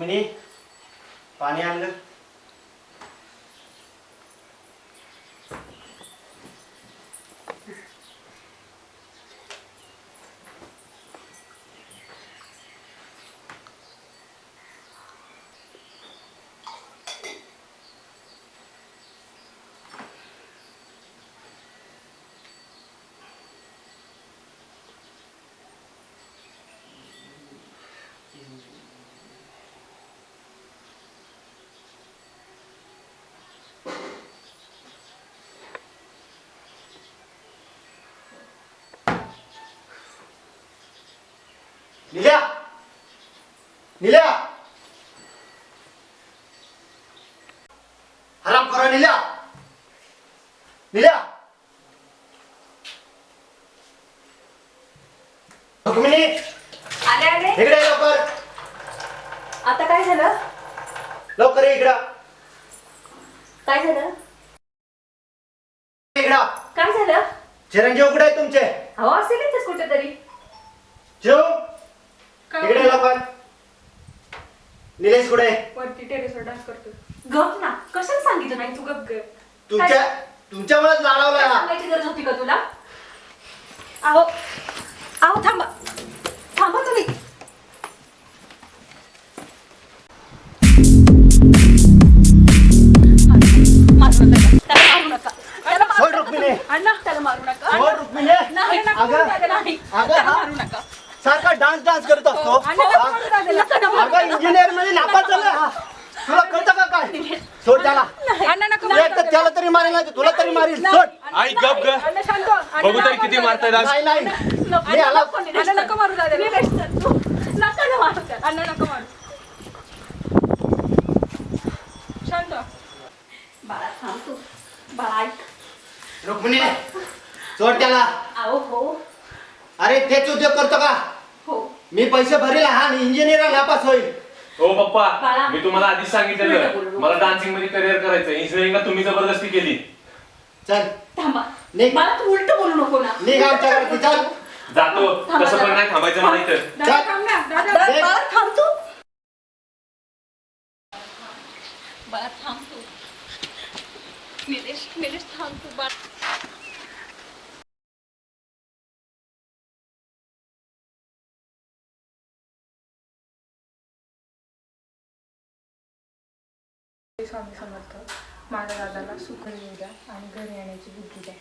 रुक्मिणी पाणी आणलं निल्या. निल्या. हराम करा निल्या. निल्या. रुक्मिणी. आले आले? इकडे ये लवकर. आता काय झालं? लवकर ये इकडं. काय झालं? इकडं. काय झालं? चिरंजीव कुठे आहे तुमचे? हवा असेल कुठेतरी. जीव इकडे लवकर. निलेश कुठे? आहे? वरती टेरेसवर डान्स करतो गप ना कशाला सांगितलं नाही तू गप ग तुमच्या तुमच्यामुळेच लाडवलाय हा सांगायची गरज होती का तुला? आहो आहो थांबा. थांबा तुम्ही. मारू नका त्याला मारू नका. त्याला मारू नका रुक्मिणी. अण्णा त्याला मारू नका. रुक्मिणी नाही अगं अगं हा. मारू नका. सारखा डान्स डान्स करत असतो. ना मारू अगं इंजिनियरमध्ये नापास झालाय हा तुला कळतं का काय? सोड त्याला. अण्णा नका तुला एक तर त्याला तरी मारेल नाही तर तुला तरी मारील. सोड. आई गप ग. हो. बघू तरी किती मारू मारताय डान्स नाही नाही. नको, मी आला नको, निलेश, अण्णा नको मारू दादा निलेश, चल तू. नका ना मारू त्याला. अण्णा नको मारू. शांत हो. बाळा थांब तू. बाळा ऐक. रुक्मिणी सोड त्याला. आहो हो. अरे तेच उद्योग करतो का? हो. मी पैसे भरेल हा आणि इंजिनियर नापास होईल. हो पप्पा बाळा. मी तुम्हाला आधीच सांगितलेलं. मला डान्सिंगमध्ये करिअर करायचं इंजिनिअरिंगला तुम्ही जबरदस्ती केली. चल. थांबा. निघ. मला तू उलट बोलू नको ना. निघ आमच्या घरात चल. जातो. थांबा, तसं पण थांबा. नाही थांबायचं मला इथं. दादा चल. थांब ना. दादा बाळा थांब तू. बाळा थांब तू. निलेश निलेश थांब तू. बाळा. स्वामी समर्थ. माझ्या दादाला सुख मिळू द्या आणि घरी येण्याची बुद्धी द्या.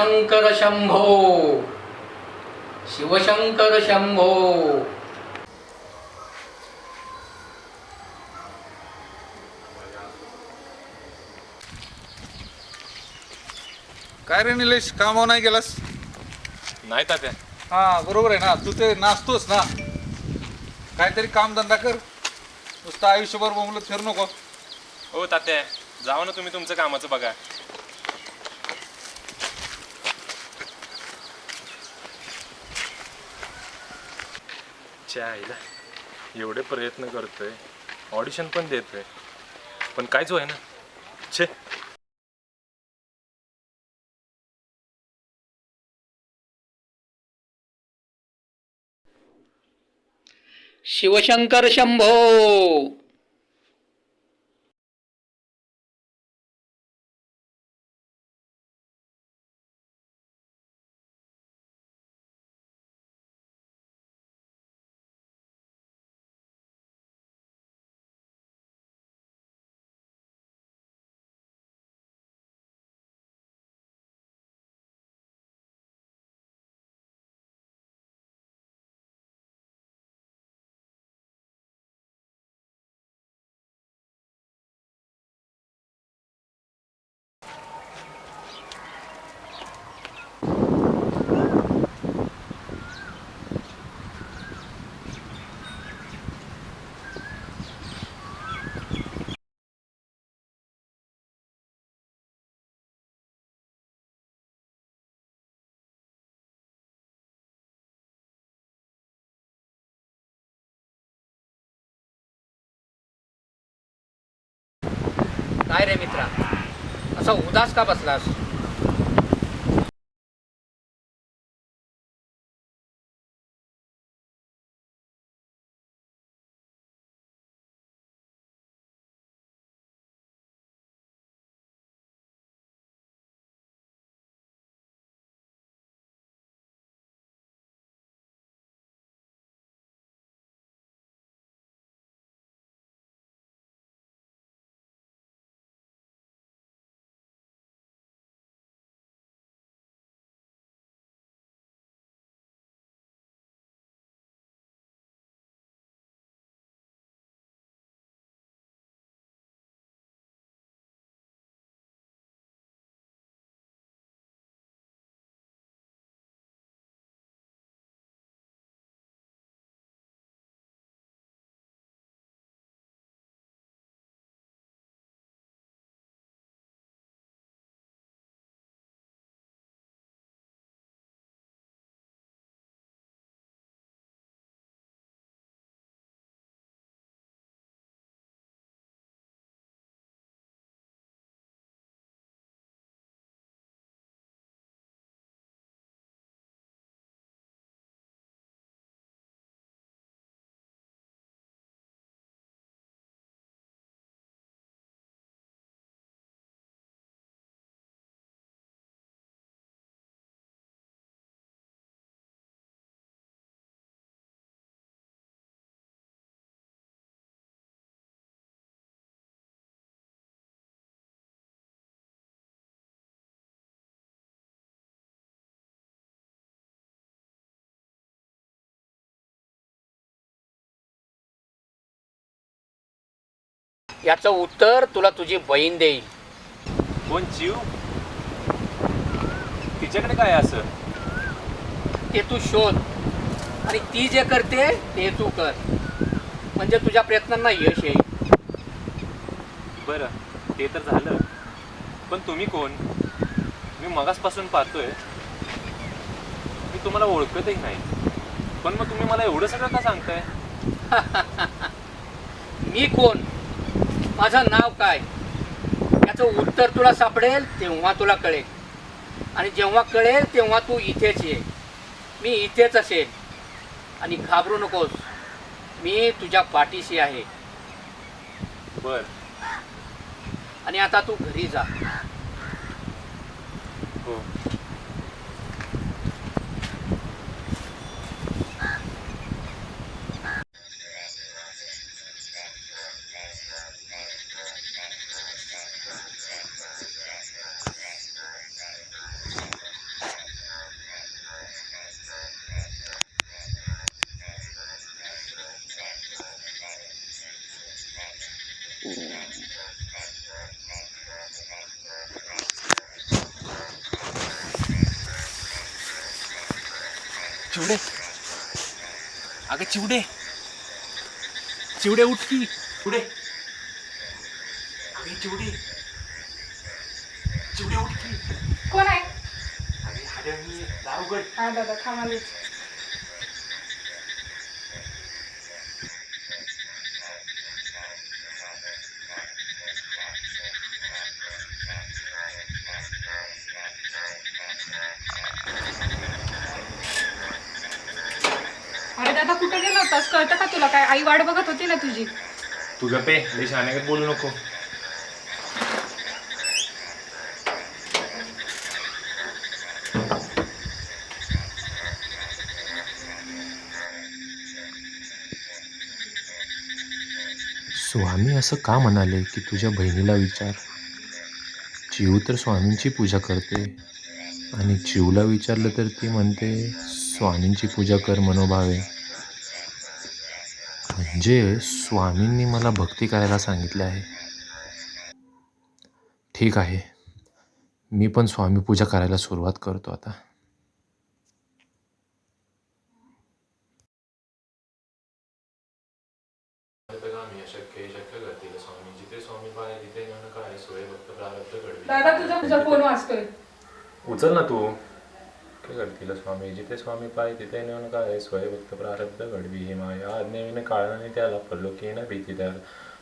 शिवशंकर शंभो. शिवशंकर शंभो. काय रे निलेश कामावर नाही गेलास? नाही तात्या. हा बरोबर आहे ना. तू ते नाचतोस ना. काहीतरी कामधंदा कर. नुसतं आयुष्यभर बोंबलत फिरू नको. हो तात्या. जावा ना तुम्ही तुमचं कामाचं बघा. आईला एवढे प्रयत्न करतोय. ऑडिशन पण देतोय. पण काहीच होय ना छे. शिवशंकर शंभो! काय रे मित्रा? असा उदास का बसलास? याचं उत्तर तुला तुझी बहीण देईल. कोण जीव? तिच्याकडे काय असं? ते तू शोध. आणि ती जे करते ते तू कर. म्हणजे तुझ्या प्रयत्नांना यश येईल. बरं ते तर झालं. पण तुम्ही कोण? मी मगासपासून पाहतोय. मी तुम्हाला ओळखतही नाही. पण मग तुम्ही मला एवढं सगळं का सांगताय? मी कोण? माझं नाव काय? याचं उत्तर तुला सापडेल तेव्हा तुला कळेल. आणि जेव्हा कळेल तेव्हा तू इथेच ये. मी इथेच असेल. आणि घाबरू नकोस. मी तुझ्या पाठीशी आहे. बर. आणि आता तू घरी जा. चिवडे. अगं चिवडे. चिवडे उठ की. चिवडे अगं चिवडे. चिवडे उठ की. कोण आहे? अरे हाडळणी दारुगड हा दादा थांबालीच दादा कुठे गेला होतास? कळतं का तुला? काय आई वाट बघत होती ना तुझी? तू गपे लई शाण्यागत बोलू नको? स्वामी असं का म्हणाले की तुझ्या बहिणीला विचार? चिव तर स्वामींची पूजा करते. आणि चिवला विचारलं तर ती म्हणते स्वामींची पूजा कर मनोभावे. म्हणजे स्वामींनी मला भक्ती करायला सांगितले आहे. ठीक आहे. मी पण स्वामी पूजा करायला सुरुवात करतो आता. दादा तुझा तुझा फोन वाचतोय. उचल ना तू. करतील स्वामी जिथे स्वामी पाय तिथे नेऊन काय स्वयं भक्त प्रारब्ध घडवी ही माया आज्ञेने काळाने त्याला पल्लोकीन भीती त्या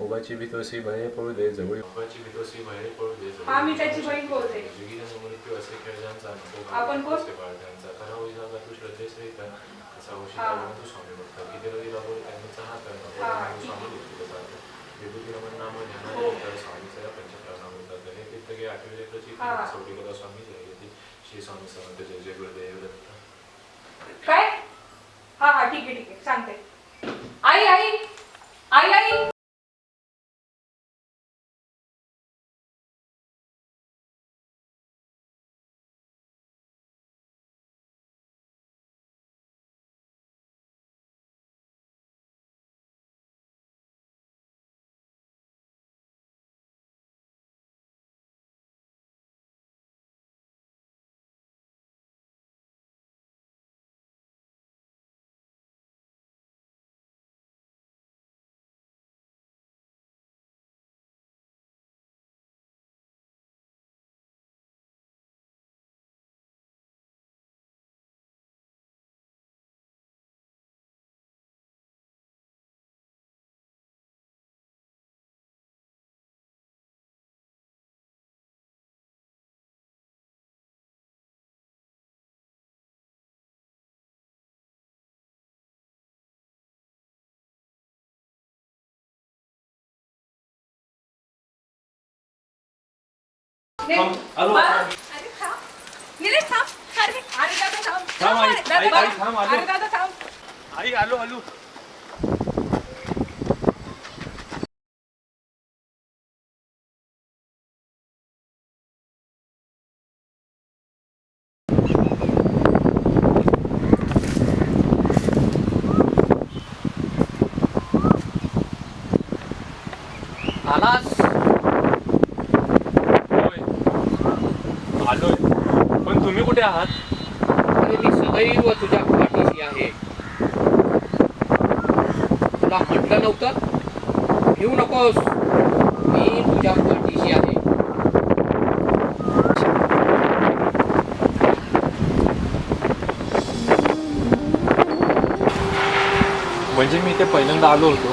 उभाची भीतोसी बाहेर पडू दे जवळ. उभाची भीतोसी बाहेर पडू दे जवळ. हा, मी त्याची बहीण बोलते. जुगीचा मृत्यू असे खेळजांचा नको आपण कोण? असे बाळगांचा खरा होईना का तू श्रद्धेस रीता असा होशी. काढून तू स्वामी भक्त किती रवी राबोल त्यांचा हा, ठीक स्वामी आहे. भक्तीला जातो. विभूती रमण नाम हो. ध्यानानंतर स्वामीचा पंचप्राणाम होतात हे तीर्थ गे आठवी लेकराची हा. शेवटी कदा स्वामी जय श्री स्वामी समर्थ जय जय गुरुदेव दत्त काय? हा हा ठीक आहे ठीक आहे सांगते. आई आई आई! थांब. निलेश थांब. आई, दादा, आई, आई, थांब, आलो. अरे दादा थांब. आई आलो आलो. आलास होय आलोय पण तुम्ही कुठे आहात? मी सदैव तुझ्या पाठीशी आहे. तुला म्हटलं नव्हतं? भिऊ नकोस. मी तुझ्या पाठीशी आहे. म्हणजे मी इथे पहिल्यांदा आलो होतो.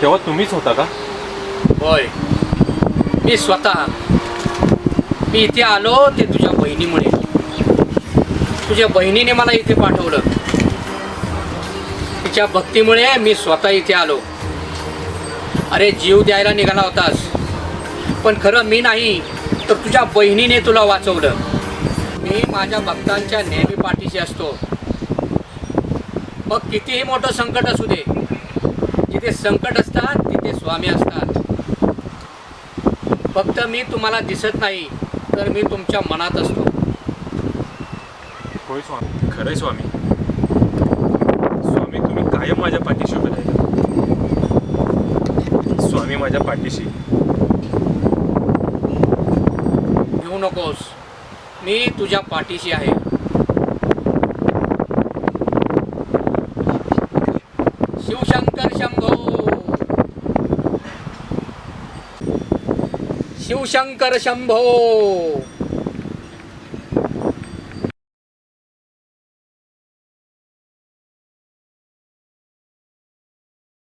तेव्हा तुम्हीच होता का? होय. मी स्वतः. मी इथे आलो ते तुझ्या बहिणीमुळे. तुझ्या बहिणीने मला इथे पाठवलं. तिच्या भक्तीमुळे मी स्वतः इथे आलो. अरे जीव द्यायला निघाला होतास. पण खरं मी नाही तर तुझ्या बहिणीने तुला वाचवलं. मी माझ्या भक्तांच्या नेहमी पाठीशी असतो. मग कितीही मोठं संकट असू दे. जिथे संकट असतात तिथे स्वामी असतात. फक्त मी तुम्हाला दिसत नाही तर मी तुमच्या मनात असतो. होय स्वामी. खरंय स्वामी. स्वामी तुम्ही कायम माझ्या पाठीशी उभे राहिला. स्वामी माझ्या पाठीशी. घेऊ नकोस. मी तुझ्या पाठीशी आहे. शिवशंकर शंभो. शिवशंकर शंभो.